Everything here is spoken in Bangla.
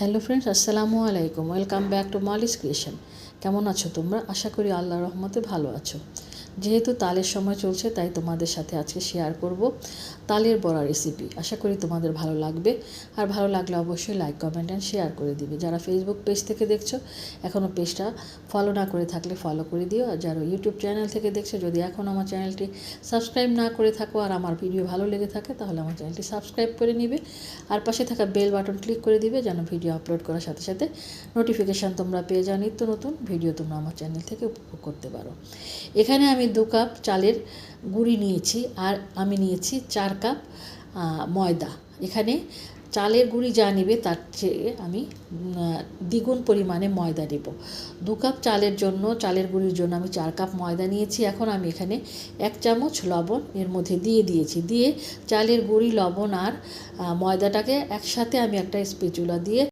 হ্যালো ফ্রেন্ডস আসসালামু আলাইকুম welcome back to Malis creation কেমন আছো তোমরা? আশা করি আল্লাহ রহমতে ভালো আছো। যেহেতু তালের সময় চলছে, তাই তোমাদের সাথে আজকে শেয়ার করব তালের বড়া রেসিপি আশা করি তোমাদের ভালো লাগবে। আর ভালো লাগলে অবশ্যই লাইক কমেন্ট অ্যান্ড শেয়ার করে দিবে। যারা ফেসবুক পেজ থেকে দেখছ এখনও পেজটা ফলো না করে থাকলে ফলো করে দিও। আর যারা ইউটিউব চ্যানেল থেকে দেখছ, যদি এখন আমার চ্যানেলটি সাবস্ক্রাইব না করে থাকো আর আমার ভিডিও ভালো লেগে থাকে, তাহলে আমার চ্যানেলটি সাবস্ক্রাইব করে নিবে। আর পাশে থাকা বেল বাটন ক্লিক করে দিবে, যেন ভিডিও আপলোড করার সাথে সাথে নোটিফিকেশান তোমরা পেয়ে যাও নিত্য নতুন ভিডিও তোমরা আমার চ্যানেল থেকে উপভোগ করতে পারো। এখানে আমি দু কাপ চালের গুঁড়ি নিয়েছি আর আমি নিয়েছি চার কাপ ময়দা। এখানে চালের গুঁড়ি যা নেবে তার চেয়ে আমি দ্বিগুণ পরিমাণে ময়দা নেব। দু কাপ চালের জন্য, চালের গুঁড়ির জন্য আমি চার কাপ ময়দা নিয়েছি। এখন আমি এখানে এক চামচ লবণ এর মধ্যে দিয়ে দিয়েছি। দিয়ে চালের গুঁড়ি, লবণ আর ময়দাটাকে একসাথে আমি একটা স্পেচুলা দিয়ে